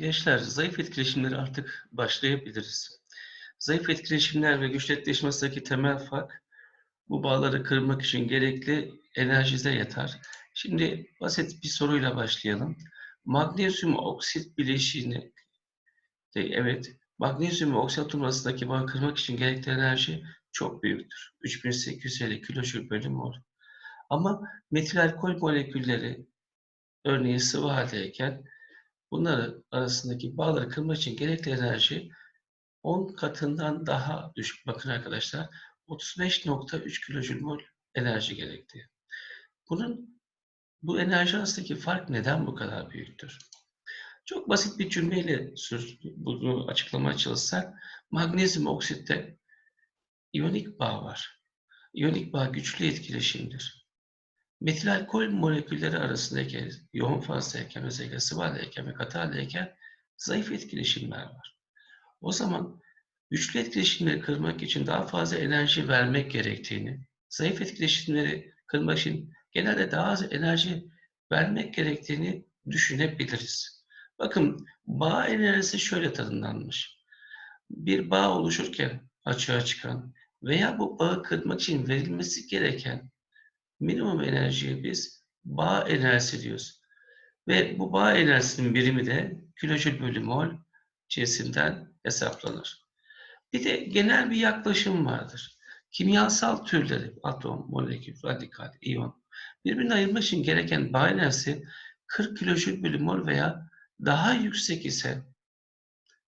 Gençler, zayıf etkileşimleri artık başlayabiliriz. Zayıf etkileşimler ve güçlü etkileşim temel fark, bu bağları kırmak için gerekli enerjize yatar. Şimdi basit bir soruyla başlayalım. Magnezyum oksit bileşiğini, de, evet, magnezyum ve oksit atom arasındaki bağı kırmak için gerekli enerji çok büyüktür. 3850 kilojoule bölü mol. Ama metil alkol molekülleri örneğin sıvı haldeyken bunları arasındaki bağları kırmak için gerekli enerji 10 katından daha düşük. Bakın arkadaşlar 35.3 kilojül enerji gerekti. Bunun bu enerji arasındaki fark neden bu kadar büyüktür? Çok basit bir cümleyle bunu açıklamaya çalışsak, magnezyum oksitte iyonik bağ var. İyonik bağ güçlü etkileşimdir metil alkol molekülleri arasındaki yoğun sıvı haldeyken ve katı haldeyken zayıf etkileşimler var. O zaman güçlü etkileşimleri kırmak için daha fazla enerji vermek gerektiğini, zayıf etkileşimleri kırmak için genelde daha az enerji vermek gerektiğini düşünebiliriz. Bakın bağ enerjisi şöyle tanımlanmış. Bir bağ oluşurken açığa çıkan veya bu bağı kırmak için verilmesi gereken minimum enerjiye biz bağ enerjisi diyoruz. Ve bu bağ enerjisinin birimi de kilojül bölü mol cinsinden hesaplanır. Bir de genel bir yaklaşım vardır. Kimyasal türleri, atom, molekül, radikal, iyon, birbirini ayırmak için gereken bağ enerjisi 40 kilojül bölü mol veya daha yüksek ise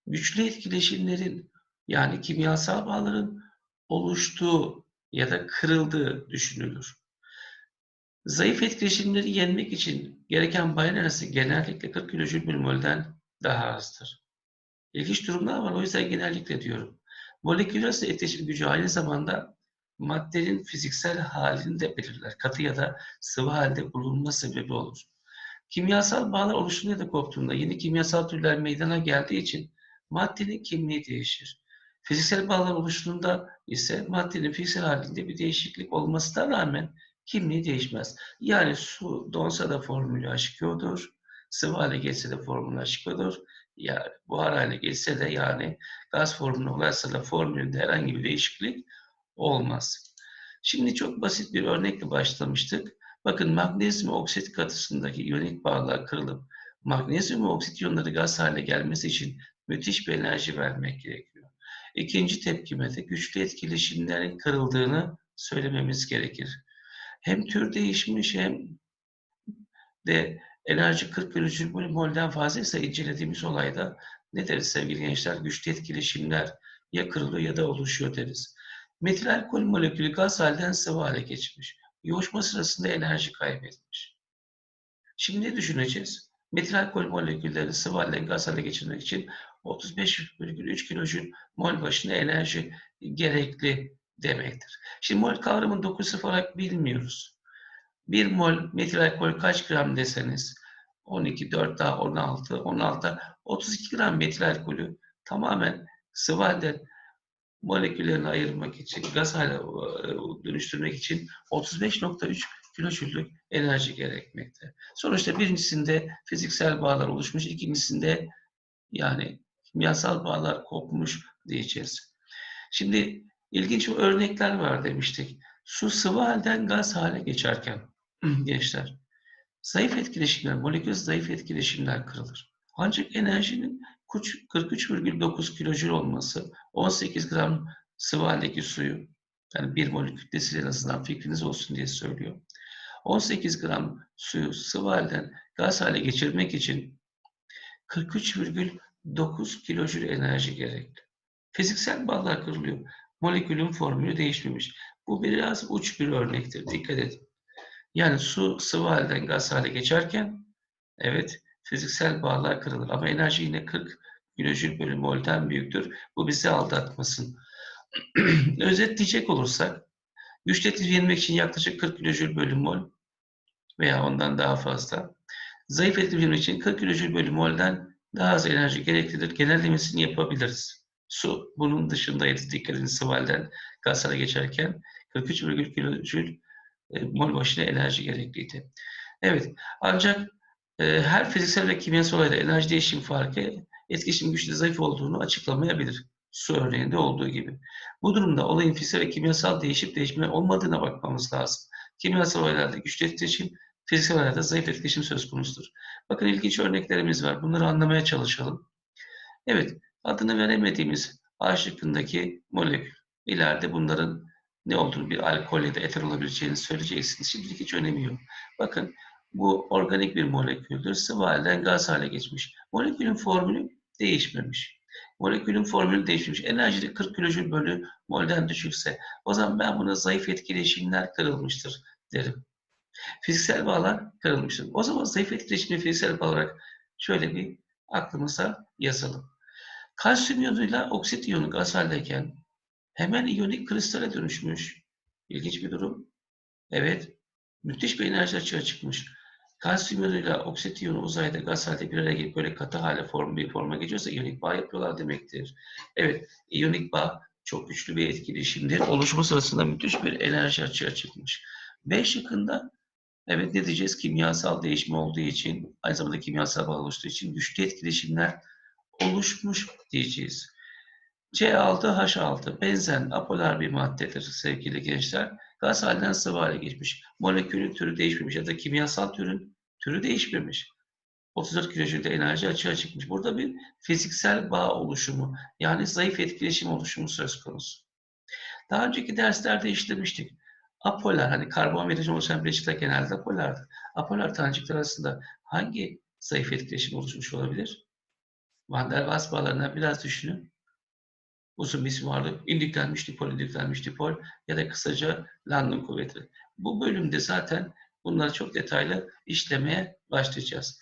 güçlü etkileşimlerin yani kimyasal bağların oluştuğu ya da kırıldığı düşünülür. Zayıf etkileşimleri yenmek için gereken arası genellikle 40 kilojül bir molden daha azdır. İlginç durumlar var o yüzden genellikle diyorum. Moleküler etkileşim gücü aynı zamanda maddenin fiziksel halini de belirler. Katı ya da sıvı halde bulunma sebebi olur. Kimyasal bağlar oluştuğunda ya da koptuğunda yeni kimyasal türler meydana geldiği için maddenin kimliği değişir. Fiziksel bağlar oluştuğunda ise maddenin fiziksel halinde bir değişiklik olmasına rağmen kimliği değişmez. Yani su donsa da formülü H2O'dur. Sıvı hale geçse de formülü H2O'dur. Yani buhar hale geçse de yani gaz formülü olarsa da formülünde herhangi bir değişiklik olmaz. Şimdi çok basit bir örnekle başlamıştık. Bakın magnezyum oksit katısındaki iyonik bağlar kırılıp magnezyum oksit iyonları gaz hale gelmesi için müthiş bir enerji vermek gerekiyor. İkinci tepkime de güçlü etkileşimlerin kırıldığını söylememiz gerekir hem tür değişmiş hem de enerji 40 bölü molden fazlaysa incelediğimiz olayda ne deriz sevgili gençler? Güçlü etkileşimler ya kırılıyor ya da oluşuyor deriz. Metil alkol molekülü gaz halden sıvı hale geçmiş. Yoğuşma sırasında enerji kaybetmiş. Şimdi ne düşüneceğiz? Metil alkol molekülleri sıvı halden gaz hale geçirmek için 35,3 kilojül mol başına enerji gerekli demektir. Şimdi mol kavramını dokusu olarak bilmiyoruz. 1 mol metil alkol kaç gram deseniz 12, 4 daha 16, 16, 32 gram metil alkolü tamamen sıvı halde moleküllerini ayırmak için, gaz hale e, dönüştürmek için 35.3 kilojüllük enerji gerekmekte. Sonuçta birincisinde fiziksel bağlar oluşmuş, ikincisinde yani kimyasal bağlar kopmuş diyeceğiz. Şimdi İlginç örnekler var demiştik. Su sıvı halden gaz hale geçerken gençler zayıf etkileşimler, molekül zayıf etkileşimler kırılır. Ancak enerjinin 43,9 kilojül olması 18 gram sıvı haldeki suyu yani bir molekül kütlesi en azından fikriniz olsun diye söylüyor. 18 gram suyu sıvı halden gaz hale geçirmek için 43,9 kilojül enerji gerekli. Fiziksel bağlar kırılıyor molekülün formülü değişmemiş. Bu biraz uç bir örnektir. Dikkat edin. Yani su sıvı halden gaz hale geçerken evet fiziksel bağlar kırılır ama enerji yine 40 kilojül bölü mol'den büyüktür. Bu bizi aldatmasın. Özetleyecek olursak güç yenmek için yaklaşık 40 kilojül bölü mol veya ondan daha fazla. Zayıf etkilemek için 40 kilojül bölü mol'den daha az enerji gereklidir. Genellemesini yapabiliriz. Su bunun dışındaydı. Dikkat edin sıvalden gazlara geçerken 43,1 kilojül e, mol başına enerji gerekliydi. Evet ancak e, her fiziksel ve kimyasal olayda enerji değişim farkı etkileşim güçlü zayıf olduğunu açıklamayabilir. Su örneğinde olduğu gibi. Bu durumda olayın fiziksel ve kimyasal değişip değişme olmadığına bakmamız lazım. Kimyasal olaylarda güçlü etkileşim, fiziksel olaylarda zayıf etkileşim söz konusudur. Bakın ilginç örneklerimiz var. Bunları anlamaya çalışalım. Evet, adını veremediğimiz A şıkkındaki molekül. İleride bunların ne olduğunu bir alkol ya da eter olabileceğini söyleyeceksiniz. Şimdilik hiç önemi yok. Bakın bu organik bir moleküldür. Sıvı halden gaz hale geçmiş. Molekülün formülü değişmemiş. Molekülün formülü değişmiş. Enerjide 40 kilojül bölü molden düşükse o zaman ben buna zayıf etkileşimler kırılmıştır derim. Fiziksel bağlar kırılmıştır. O zaman zayıf etkileşimli fiziksel bağ olarak şöyle bir aklımıza yazalım. Kalsiyum iyonuyla oksit iyonu gaz haldeyken hemen iyonik kristale dönüşmüş. İlginç bir durum. Evet, müthiş bir enerji açığa çıkmış. Kalsiyum iyonuyla oksit iyonu uzayda gaz halde bir araya gelip böyle katı hale form bir forma geçiyorsa iyonik bağ yapıyorlar demektir. Evet, iyonik bağ çok güçlü bir etkileşimdir. Oluşumu sırasında müthiş bir enerji açığa çıkmış. B şıkkında evet ne diyeceğiz? Kimyasal değişim olduğu için, aynı zamanda kimyasal bağ oluştuğu için güçlü etkileşimler oluşmuş diyeceğiz. C6H6 benzen apolar bir maddedir sevgili gençler. Gaz halinden sıvı hale geçmiş. Molekülün türü değişmemiş ya da kimyasal türün türü değişmemiş. 34 kilojülde enerji açığa çıkmış. Burada bir fiziksel bağ oluşumu yani zayıf etkileşim oluşumu söz konusu. Daha önceki derslerde işlemiştik. Apolar hani karbon ve hidrojen oluşan bileşikler genelde apolardır. Apolar tanecikler arasında hangi zayıf etkileşim oluşmuş olabilir? Van der Waals bağlarından biraz düşünün. Uzun bir isim vardı. İndüklenmiş dipol, indüklenmiş dipol ya da kısaca London kuvveti. Bu bölümde zaten bunları çok detaylı işlemeye başlayacağız.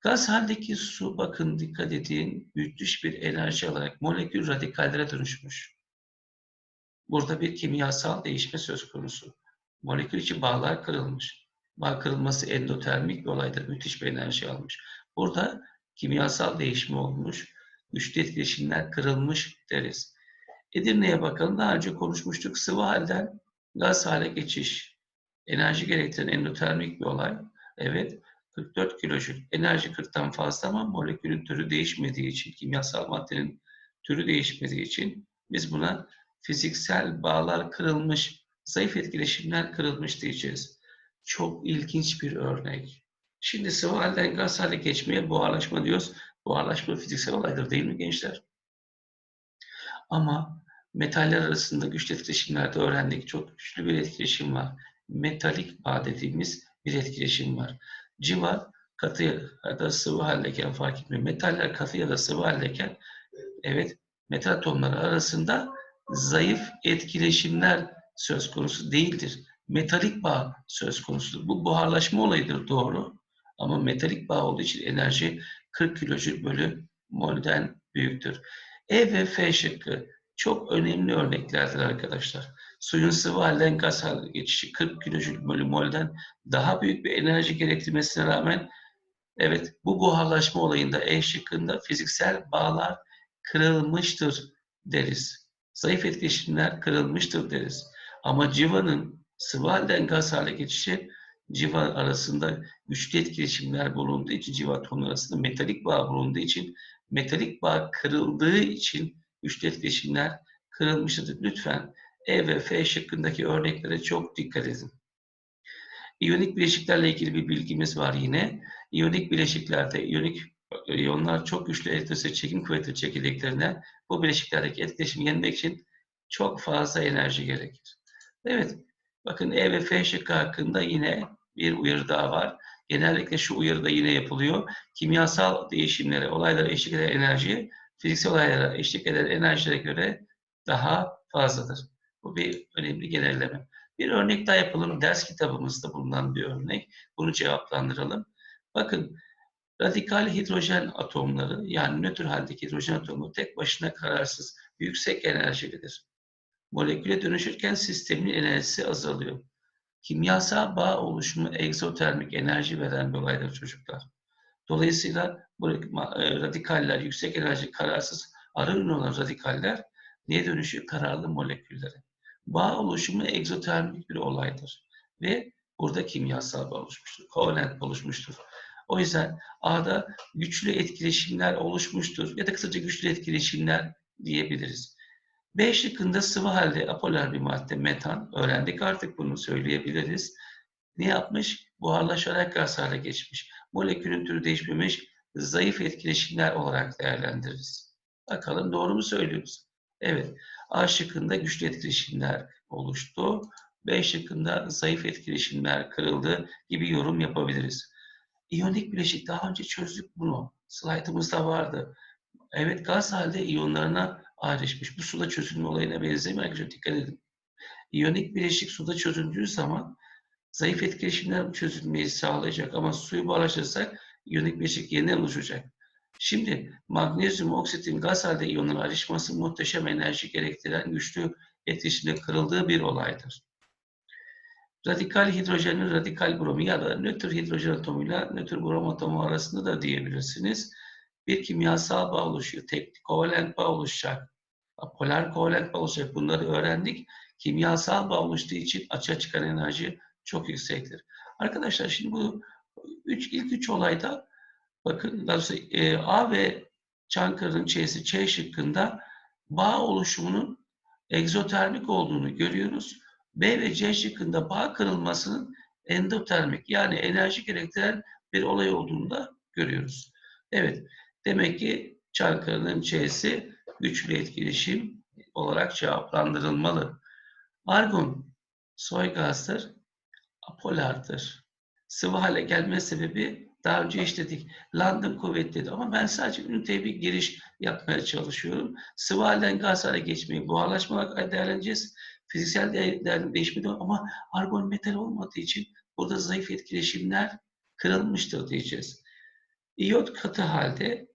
Gaz haldeki su bakın dikkat edin müthiş bir enerji alarak molekül radikallere dönüşmüş. Burada bir kimyasal değişme söz konusu. Molekül için bağlar kırılmış. Bağ kırılması endotermik bir olaydır. Müthiş bir enerji almış. Burada kimyasal değişme olmuş. Güçlü etkileşimler kırılmış deriz. Edirne'ye bakalım. Daha önce konuşmuştuk. Sıvı halden gaz hale geçiş. Enerji gerektiren endotermik bir olay. Evet. 44 kilojül. Enerji 40'tan fazla ama molekülün türü değişmediği için, kimyasal maddenin türü değişmediği için biz buna fiziksel bağlar kırılmış, zayıf etkileşimler kırılmış diyeceğiz. Çok ilginç bir örnek. Şimdi sıvı halden gaz hale geçmeye buharlaşma diyoruz. Buharlaşma fiziksel olaydır değil mi gençler? Ama metaller arasında güçlü etkileşimlerde öğrendik. Çok güçlü bir etkileşim var. Metalik bağ dediğimiz bir etkileşim var. Civa katı ya da sıvı haldeyken fark etmiyor. Metaller katı ya da sıvı haldeyken evet metal atomları arasında zayıf etkileşimler söz konusu değildir. Metalik bağ söz konusudur. Bu buharlaşma olayıdır doğru. Ama metalik bağ olduğu için enerji 40 kilojül bölü molden büyüktür. E ve F şıkkı çok önemli örneklerdir arkadaşlar. Suyun sıvı halden gaz haline geçişi 40 kilojül bölü molden daha büyük bir enerji gerektirmesine rağmen evet bu buharlaşma olayında E şıkkında fiziksel bağlar kırılmıştır deriz. Zayıf etkileşimler kırılmıştır deriz. Ama civanın sıvı halden gaz hale geçişi civa arasında güçlü etkileşimler bulunduğu için civa atomları arasında metalik bağ bulunduğu için metalik bağ kırıldığı için güçlü etkileşimler kırılmıştır. Lütfen E ve F şıkkındaki örneklere çok dikkat edin. İyonik bileşiklerle ilgili bir bilgimiz var yine. İyonik bileşiklerde iyonik iyonlar çok güçlü elektrosel çekim kuvveti çekildiklerine bu bileşiklerdeki etkileşimi yenmek için çok fazla enerji gerekir. Evet, bakın E ve F şıkkı hakkında yine bir uyarı daha var. Genellikle şu uyarı da yine yapılıyor. Kimyasal değişimlere, olaylara eşlik eden enerji, fiziksel olaylara eşlik eden enerjilere göre daha fazladır. Bu bir önemli genelleme. Bir örnek daha yapalım. Ders kitabımızda bulunan bir örnek. Bunu cevaplandıralım. Bakın radikal hidrojen atomları yani nötr haldeki hidrojen atomu tek başına kararsız, yüksek enerjilidir. Moleküle dönüşürken sistemin enerjisi azalıyor. Kimyasal bağ oluşumu egzotermik enerji veren bir olaydır çocuklar. Dolayısıyla bu radikaller, yüksek enerji, kararsız, arı olan radikaller neye dönüşüyor? Kararlı moleküllere. Bağ oluşumu egzotermik bir olaydır. Ve burada kimyasal bağ oluşmuştur. Kovalent oluşmuştur. O yüzden A'da güçlü etkileşimler oluşmuştur ya da kısaca güçlü etkileşimler diyebiliriz. B şıkkında sıvı halde apolar bir madde metan. Öğrendik artık bunu söyleyebiliriz. Ne yapmış? Buharlaşarak gaz hale geçmiş. Molekülün türü değişmemiş. Zayıf etkileşimler olarak değerlendiririz. Bakalım doğru mu söylüyoruz? Evet. A şıkkında güçlü etkileşimler oluştu. B şıkkında zayıf etkileşimler kırıldı gibi yorum yapabiliriz. İyonik bileşik daha önce çözdük bunu. Slaytımızda vardı. Evet gaz halde iyonlarına ayrışmış. Bu suda çözülme olayına benzemiyor. Arkadaşlar dikkat edin. İyonik bileşik suda çözüldüğü zaman zayıf etkileşimler çözülmeyi sağlayacak ama suyu buharlaştırırsak iyonik bileşik yeniden oluşacak. Şimdi magnezyum oksitin gaz halde iyonlara ayrışması muhteşem enerji gerektiren güçlü etkileşimde kırıldığı bir olaydır. Radikal hidrojenin radikal bromu ya da nötr hidrojen atomuyla nötr brom atomu arasında da diyebilirsiniz. Bir kimyasal bağ oluşuyor. Tek kovalent bağ oluşacak. Polar kovalent bağ oluşacak. Bunları öğrendik. Kimyasal bağ oluştuğu için açığa çıkan enerji çok yüksektir. Arkadaşlar şimdi bu üç, ilk üç olayda bakın doğrusu, e, A ve Çankırı'nın Ç'si Ç şıkkında bağ oluşumunun egzotermik olduğunu görüyoruz. B ve C şıkkında bağ kırılmasının endotermik yani enerji gerektiren bir olay olduğunu da görüyoruz. Evet, demek ki Çankırı'nın Ç'si güçlü etkileşim olarak cevaplandırılmalı. Argon soy gazdır, apolardır. Sıvı hale gelme sebebi daha önce işledik. London kuvvetlidir ama ben sadece üniteye bir giriş yapmaya çalışıyorum. Sıvı halden gaz hale geçmeyi buharlaşma olarak değerleneceğiz. Fiziksel değerlerin değişmedi ama argon metal olmadığı için burada zayıf etkileşimler kırılmıştır diyeceğiz. İyot katı halde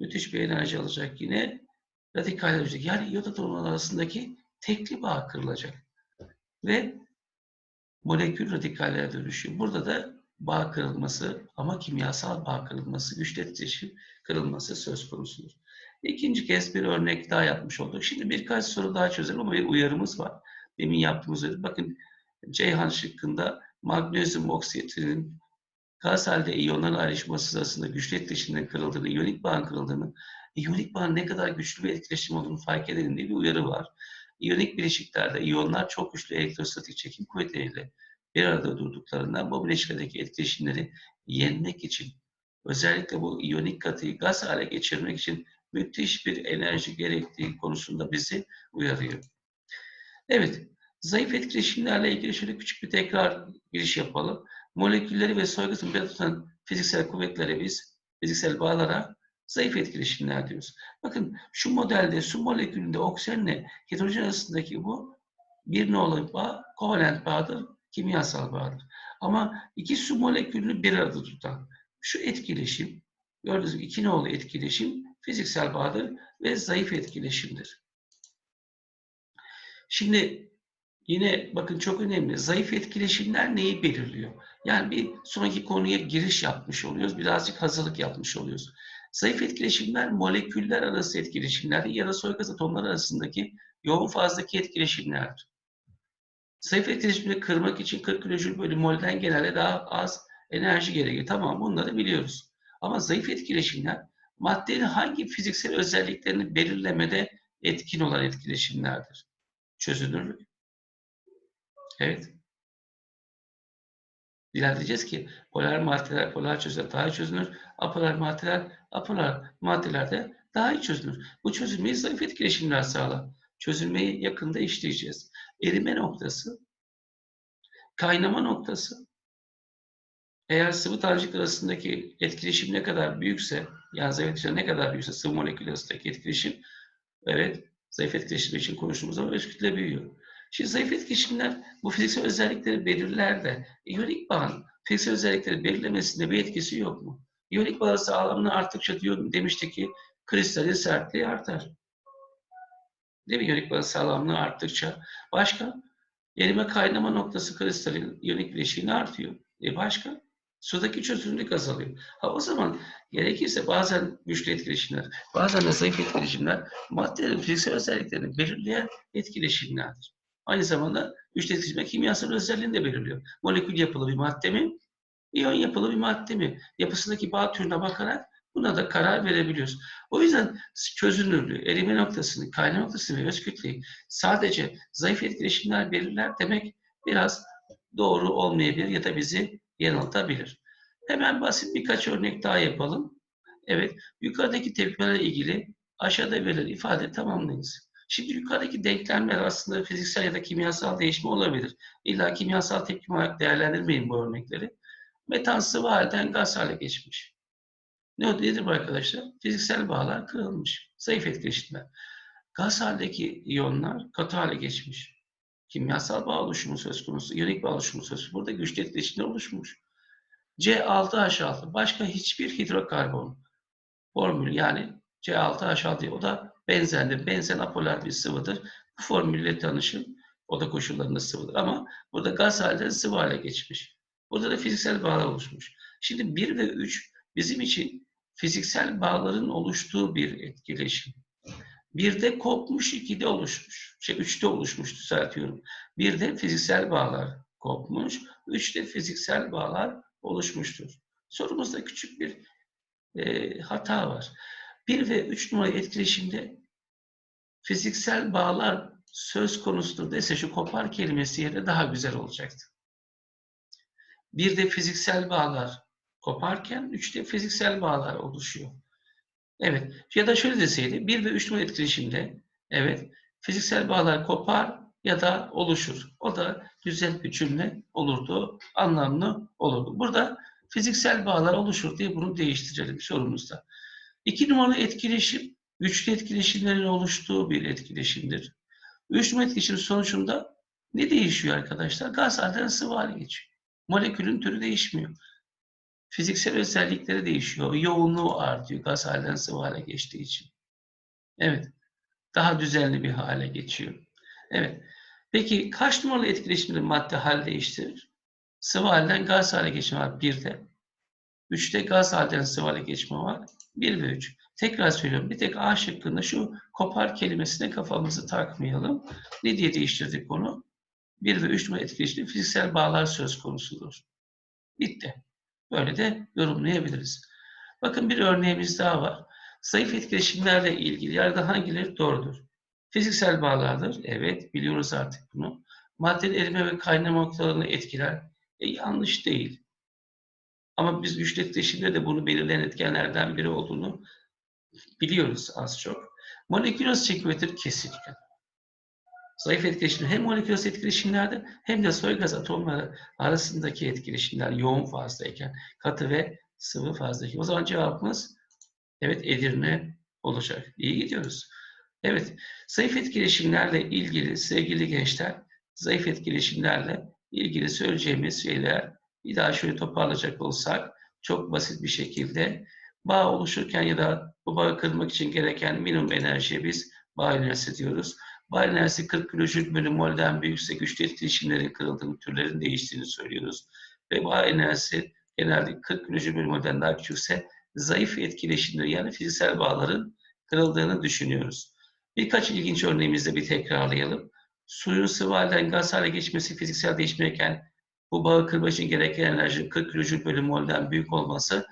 müthiş bir enerji alacak yine radikal olacak. Yani iyot atomları arasındaki tekli bağ kırılacak. Ve molekül radikallere dönüşüyor. Burada da bağ kırılması ama kimyasal bağ kırılması, güçlü etkileşim kırılması söz konusudur. İkinci kez bir örnek daha yapmış olduk. Şimdi birkaç soru daha çözelim ama bir uyarımız var. Demin yaptığımız üzere. Bakın Ceyhan şıkkında magnezyum oksitinin gaz halde iyonların ayrışması sırasında etkileşimden kırıldığını, iyonik bağın kırıldığını, iyonik bağın ne kadar güçlü bir etkileşim olduğunu fark edelim diye bir uyarı var. İyonik bileşiklerde iyonlar çok güçlü elektrostatik çekim kuvvetleriyle bir arada durduklarından bu bileşiklerdeki etkileşimleri yenmek için özellikle bu iyonik katıyı gaz hale geçirmek için müthiş bir enerji gerektiği konusunda bizi uyarıyor. Evet, zayıf etkileşimlerle ilgili şöyle küçük bir tekrar giriş yapalım. Molekülleri ve bir tutan fiziksel kuvvetlere biz, fiziksel bağlara zayıf etkileşimler diyoruz. Bakın şu modelde su molekülünde oksijenle hidrojen arasındaki bu bir nolu bağ, kovalent bağdır, kimyasal bağdır. Ama iki su molekülünü bir arada tutan şu etkileşim, gördüğünüz gibi iki nolu etkileşim fiziksel bağdır ve zayıf etkileşimdir. Şimdi yine bakın çok önemli. Zayıf etkileşimler neyi belirliyor? Yani bir sonraki konuya giriş yapmış oluyoruz. Birazcık hazırlık yapmış oluyoruz. Zayıf etkileşimler moleküller arası etkileşimler ya da soy gaz atomları arasındaki yoğun fazdaki etkileşimlerdir. Zayıf etkileşimleri kırmak için 40 kilojül bölü molden genelde daha az enerji gerekiyor. Tamam bunları biliyoruz. Ama zayıf etkileşimler maddenin hangi fiziksel özelliklerini belirlemede etkin olan etkileşimlerdir. Çözünürlük. Evet. İlerleyeceğiz ki polar maddeler polar çözünür, daha iyi çözünür. Apolar maddeler apolar maddelerde daha iyi çözünür. Bu çözülmeyi zayıf etkileşimler sağlar. Çözülmeyi yakında işleyeceğiz. Erime noktası, kaynama noktası, eğer sıvı tanecik arasındaki etkileşim ne kadar büyükse, yani zayıf etkileşim ne kadar büyükse sıvı molekül arasındaki etkileşim, evet zayıf etkileşim için konuştuğumuz zaman öz kütle büyüyor. Şimdi zayıf etkileşimler bu fiziksel özellikleri belirler de iyonik bağın fiziksel özellikleri belirlemesinde bir etkisi yok mu? İyonik bağ sağlamlığı arttıkça diyor, demiştik ki kristalin sertliği artar. Değil mi? İyonik bağ sağlamlığı arttıkça. Başka? Erime kaynama noktası kristalin iyonik bileşiğini artıyor. E başka? Sudaki çözünürlük azalıyor. Ha o zaman gerekirse bazen güçlü etkileşimler, bazen de zayıf etkileşimler maddelerin fiziksel özelliklerini belirleyen etkileşimlerdir. Aynı zamanda güçlü etkileşimler kimyasal özelliğini de belirliyor. Molekül yapılı bir madde mi? İyon yapılı bir madde mi? Yapısındaki bağ türüne bakarak buna da karar verebiliyoruz. O yüzden çözünürlüğü, erime noktasını, kaynağı noktasını ve öz kütleyi sadece zayıf etkileşimler belirler demek biraz doğru olmayabilir ya da bizi yanıltabilir. Hemen basit birkaç örnek daha yapalım. Evet, yukarıdaki tepkilerle ilgili aşağıda verilen ifade tamamlayınız. Şimdi yukarıdaki denklemler aslında fiziksel ya da kimyasal değişme olabilir. İlla kimyasal tepkim olarak değerlendirmeyin bu örnekleri. Metan sıvı halden gaz hale geçmiş. Ne nedir bu arkadaşlar? Fiziksel bağlar kırılmış. Zayıf etkileşimler. Gaz haldeki iyonlar katı hale geçmiş. Kimyasal bağ oluşumu söz konusu, iyonik bağ oluşumu söz konusu. Burada güçlü etkileşimler oluşmuş. C6H6 başka hiçbir hidrokarbon formülü yani C6H6 o da benzendir. Benzen apolar bir sıvıdır. Bu formülle tanışın. O da koşullarında sıvıdır. Ama burada gaz halde sıvı hale geçmiş. Burada da fiziksel bağlar oluşmuş. Şimdi 1 ve 3 bizim için fiziksel bağların oluştuğu bir etkileşim. Birde kopmuş, ikide oluşmuş. Şey, üçte oluşmuş düzeltiyorum. Birde fiziksel bağlar kopmuş, üçte fiziksel bağlar oluşmuştur. Sorumuzda küçük bir e, hata var. 1 ve 3 numaralı etkileşimde fiziksel bağlar söz konusudur dese şu kopar kelimesi yerine daha güzel olacaktı. Bir de fiziksel bağlar koparken üçte fiziksel bağlar oluşuyor. Evet. Ya da şöyle deseydi 1 ve 3 numaralı etkileşimde evet fiziksel bağlar kopar ya da oluşur. O da güzel bir cümle olurdu. Anlamlı olurdu. Burada fiziksel bağlar oluşur diye bunu değiştirelim sorumuzda. İki numaralı etkileşim, üçlü etkileşimlerin oluştuğu bir etkileşimdir. Üç numaralı etkileşim sonucunda ne değişiyor arkadaşlar? Gaz sıvı hale geçiyor. Molekülün türü değişmiyor. Fiziksel özellikleri değişiyor. Yoğunluğu artıyor gaz sıvı hale geçtiği için. Evet. Daha düzenli bir hale geçiyor. Evet. Peki kaç numaralı etkileşimde madde hal değiştirir? Sıvı halden gaz hale geçme var birde. Üçte gaz halden sıvı hale geçme var. Bir ve üç. Tekrar söylüyorum. Bir tek A şıkkında şu kopar kelimesine kafamızı takmayalım. Ne diye değiştirdik onu? Bir ve üç numaralı etkileşimde fiziksel bağlar söz konusudur. Bitti. Böyle de yorumlayabiliriz. Bakın bir örneğimiz daha var. Zayıf etkileşimlerle ilgili yerde hangileri doğrudur? Fiziksel bağlardır. Evet, biliyoruz artık bunu. Maddenin erime ve kaynama noktalarını etkiler. E, yanlış değil. Ama biz güçlü etkileşimde de bunu belirleyen etkenlerden biri olduğunu biliyoruz az çok. Moleküloz çekivetir kesinlikle. Zayıf etkileşim hem moleküloz etkileşimlerde hem de soy gaz atomları arasındaki etkileşimler yoğun fazdayken katı ve sıvı fazdayken. O zaman cevabımız evet Edirne olacak. İyi gidiyoruz. Evet, zayıf etkileşimlerle ilgili sevgili gençler, zayıf etkileşimlerle ilgili söyleyeceğimiz şeyler bir daha şöyle toparlayacak olsak çok basit bir şekilde bağ oluşurken ya da bu bağı kırmak için gereken minimum enerjiye biz bağ enerjisi diyoruz. Bağ enerjisi 40 kilojül bölü molden büyükse güçlü etkileşimlerin kırıldığını, türlerin değiştiğini söylüyoruz. Ve bağ enerjisi genelde 40 kilojül bölü molden daha küçükse zayıf etkileşimleri yani fiziksel bağların kırıldığını düşünüyoruz. Birkaç ilginç örneğimizde bir tekrarlayalım. Suyun sıvı halden gaz hale geçmesi fiziksel değişmeyken bu bağı kırmak için gereken enerji 40 kilojül bölü molden büyük olması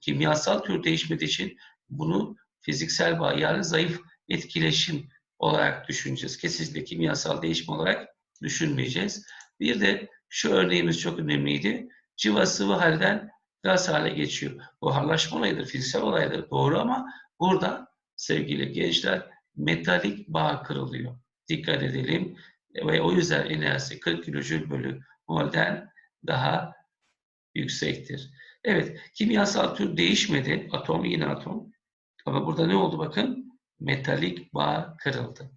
kimyasal tür değişmediği için bunu fiziksel bağ yani zayıf etkileşim olarak düşüneceğiz. Kesinlikle kimyasal değişim olarak düşünmeyeceğiz. Bir de şu örneğimiz çok önemliydi. Civa sıvı halden gaz hale geçiyor. Buharlaşma olayıdır, fiziksel olaydır doğru ama burada sevgili gençler metalik bağ kırılıyor. Dikkat edelim ve o yüzden enerjisi 40 kilojül bölü molden daha yüksektir. Evet, kimyasal tür değişmedi. Atom yine atom. Ama burada ne oldu bakın? Metalik bağ kırıldı.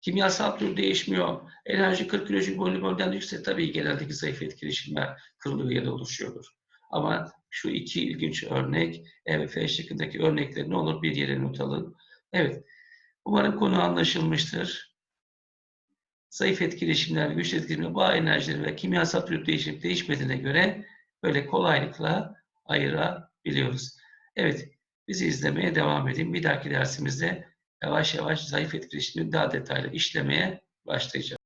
Kimyasal tür değişmiyor. Enerji 40 kilojül bölü molden yüksek. Tabii geneldeki zayıf etkileşimler kırılıyor ya da oluşuyordur. Ama şu iki ilginç örnek, E ve F şeklindeki örnekleri ne olur bir yere not alın. Evet, umarım konu anlaşılmıştır. Zayıf etkileşimler, güçlü etkileşimler, bağ enerjileri ve kimyasal tür değişip değişmediğine göre böyle kolaylıkla ayırabiliyoruz. Evet, bizi izlemeye devam edin. Bir dahaki dersimizde yavaş yavaş zayıf etkileşimleri daha detaylı işlemeye başlayacağız.